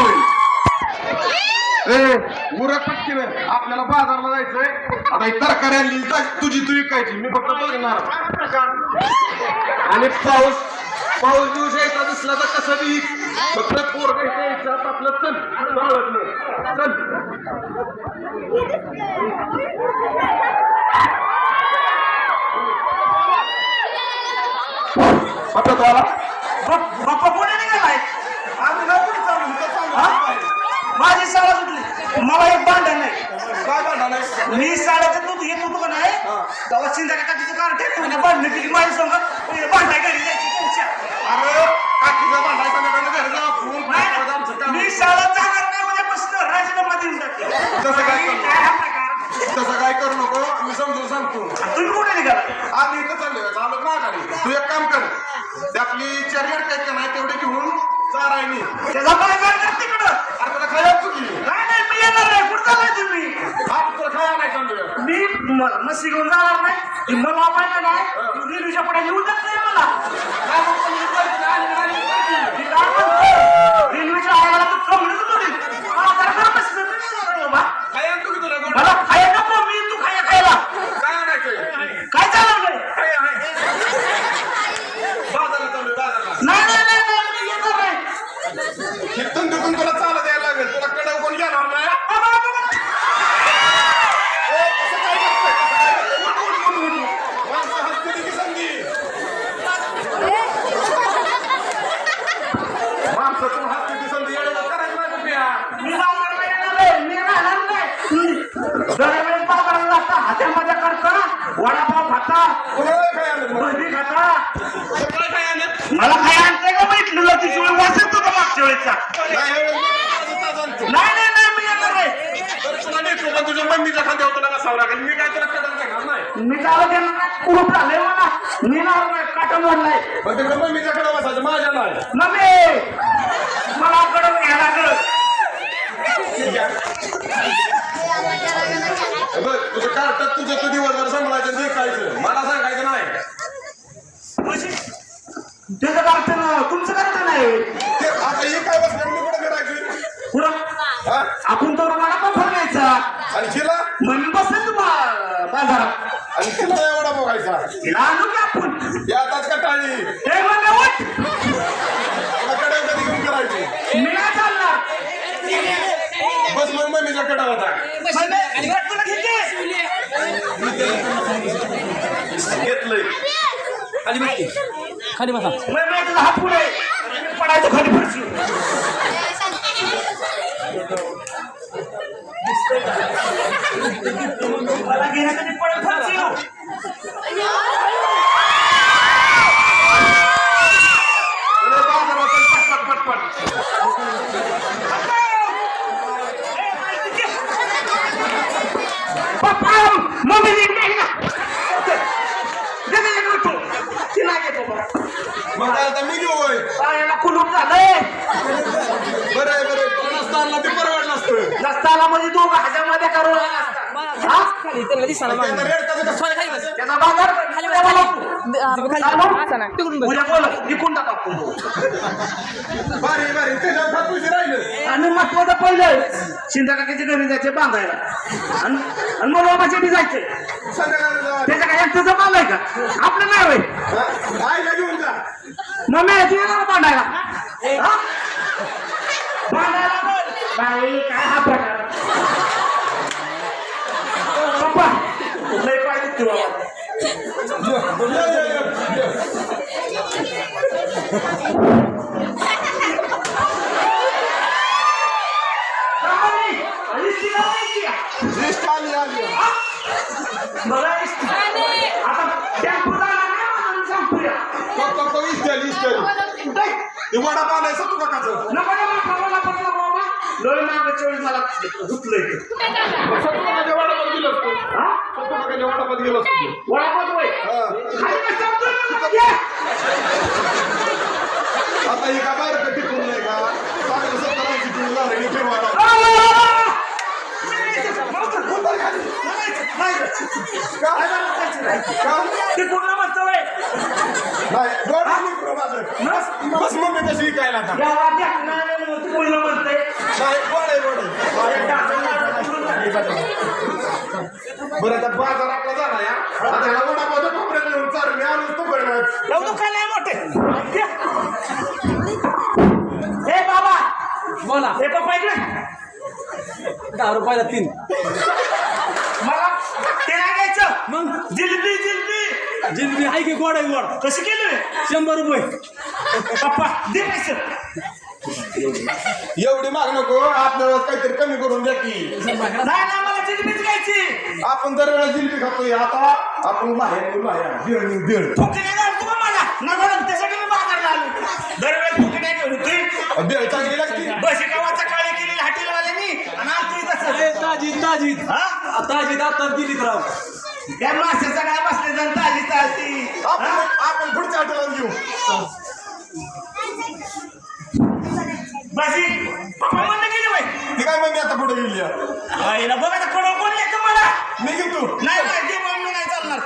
होईल. पटकीन आपल्याला बाजारला जायचंय. आता तरकारी आणली तुझी तू विकायची. मी फक्त बघणार. आणि पाऊस पाऊस दिवस यायचा दिसला तर कसं बी? फक्त पोर आपलं चल. चालत नाही चल. आता झाला बाप्पा कोणी निघालाय. आम्ही लवकर चालू इथं चालू हा? माझी शाळा सुटली मला एक भांडण नाही काय भांडण आहे? मी शाळेत दूध घेत होतो का नाही? तेव्हा शिंदे काकीचं कार ठेवून भांडण केली माझी संग. भांडाय घरी जायची त्यांच्या अरे काकीचा भांडाय संध्याकाळी घरी जा फोन नाही, आमचं काम मी शाळेत जाणार नाही उद्यापासून राजीनामा देऊन टाकते तसं काय हा प्रकार? तसं काय करू नको मी समजून सांगतो. तुम्ही कुठे निघाला? आम्ही इथं चाललोय चालत ना गाडी तू एक काम कर ते आपली चॅरियर काय का नाही तेवढे घेऊन चारायनी. त्याचा काय तिकडं. अरे चुकी नाही नाही मी येणार नाही. कुठं चाललाय तुम्ही? हा तुला खाया नाही चाललोय मी म- मस्ती घेऊन जाणार नाही. मला माहिती नाही. रेल्वेच्या पुढे येऊ देत नाही मला काय म्हणतो मी पैसे आले नाही, आले नाही. मी काय म्हणतो रेल्वेच्या आवाला तर कमलीच मोडील मला जरा गरम बसलं तरी नाही बाबा. खाया आणतो की तुला गोड? मला खाया नको मी तू खाया खायला काय आणायचंय काय चालणार नाही काय आहे? बाजारात चाललोय बाजारात नाही नाही नाही नाही, मी येणार नाही इथून तिथून तुला चालत यायला लागेल तुला कडव कोण घेणार नाही बाबा, बाबा. ए, कसं काय करतोय? कसं काय करतोय? उठ, उठ, उठ, उठ, उठ. माणसं हसतील की संधी माणसं तू हसतील की संधी येडे करायचं नाही रुपया मी बाजारला येणार आहे मी राहणार नाही दरवेळेस बाजाराला जाता हात्यामध्ये करता वडापाव खाता? भजी खाता? मला काय आणतंय का म्हटलं ती शिवाय वाचत होता मागच्या वेळेचा? नाही. नाही नाही नाही मी येणार पण तुझ्या मम्मीच्या खांद्यावर तुला कसावं लागेल? मी काय तुला घेणार नाही? मी चालू देणार नाही कुरूप झालंय मला? मी नाव नाही काटा मोडलाय. पण तिकडे मम्मीच्याकडे बसायचं माझ्या नाही. मम्मी! मला कडून घ्यायला हे बघ तुझं कार्टात तुझं तू दिवसभर सांभाळायचं विकायचं मला सांगायचं नाही. म्हणजे त्याचं कार्ट तुमचं कार्ट नाही ते आता हे काय बसणार मी कुठं करायचं पुढं आपण तर मला पण फरकायचा आणि तिला? म्हणून बसेल बाजारात. आणि तिला एवढा बघायचा? तिला आणू की आपण? या आताच का टाळी? हे वाट तुला कडे कधी घेऊन करायची मी नाही मग मम्मीचा कडा होता? घेतलंय खाली बस हात पुढे मी पडायचं खाली पडशील मला घेण्यासाठी पडत पडशील अरे बाजारात चल, पटपट पटपट पप्पा मम्मी नाही ना दे दे दे तू तिला घेतो मग काय आता मी घेऊ होय पायाला कुलूप झालंय बरं आहे बरं नसताना ते परवडलं असतं म्हणजे दोघ ह्याच्यामध्ये करू हा? खाली त्याला दिसायला कसं? खाली बस त्याचा बाजार खाली? असं तिकडून बस. उद्या. निघून टाका त्याच्यावर फार पैसे राहिले. आणि महत्वाचं पहिलं जायचे बांधायला. आणि आणि बी जायचे. संध्याकाळी जाऊ. त्याच्या काय एकट्याचं का? आपलं नाही होय. हा? आईला घेऊन जा. मम्मी तू येणार बांधायला. हा? प्रकार पप्पा लय पाय दुखते बाबा ये, ये, ये, ये. बाबांनी, इष्टी तो- तो- तो? ते वडा पाण्याचं तू काकाचं नको नको रे बाबा. लय मागच्या वेळी मला धुतलंय ते. सत्तू वडापात गेलो असतो हा? सत्तू वडापात गेलो असतो वडापाव होय. हा. खाली बस, ना, ये. आता हे का बाहेर टिकून नाही का चांगलं सत्तर ऐंशी किलो झालं हे फिरवायला आ! मला तर खूप बरं खाली. नाही, का? काय झालं त्याचं नाही. का? ते पूर्ण म्हणतोय नाही डोळा नाही माझं बस बस मम्मी तशी विकायला आता. नाही गोड आहे गोड आहे. बरं आता बाजार आपला झाला या. आता ह्याला वडापावच्या कोपऱ्यात नेऊन चार मी आलो तो कडे लवकर खायला आहे मोठे. हे बाबा. बोला. हे पप्पा इकडे. दहा रुपयाला तीन. मला ते नाही घ्यायचं. मग? जिलबी जिलबी. जिलबी आहे की गोड आहे गोड? कशी केली? शंभर रुपये. पप्पा दे पैसे. एवढी माग नको आपल्याला काहीतरी कमी करून द्या की. नाही नाही मला जिलबीच घ्यायची. आपण दरवेळेला जिलबी खातोय आता आपण बाहेर बाहेर. दीड दीड फुकट नाही घालतो का मला? नगर त्यासाठी मी बाजारला आलो. दरवेळेस फुकट नाही घेऊन येतोय? बेळ चांगली लागते. बशी गावाचा काळी केलेली हॉटेलवाल्यांनी आणि आमचं तसं. ए, ताजी ताजी हा? ताजी आता दिलीत राव. त्या माशाचा काय बसले ताजी ताजी आपण आपण पुढच्या हॉटेलात घेऊ गेली या. आईला बघा आता कडव कोण येतं मला? मी घेतो. नाही नाही ते म्हणून नाही चालणार.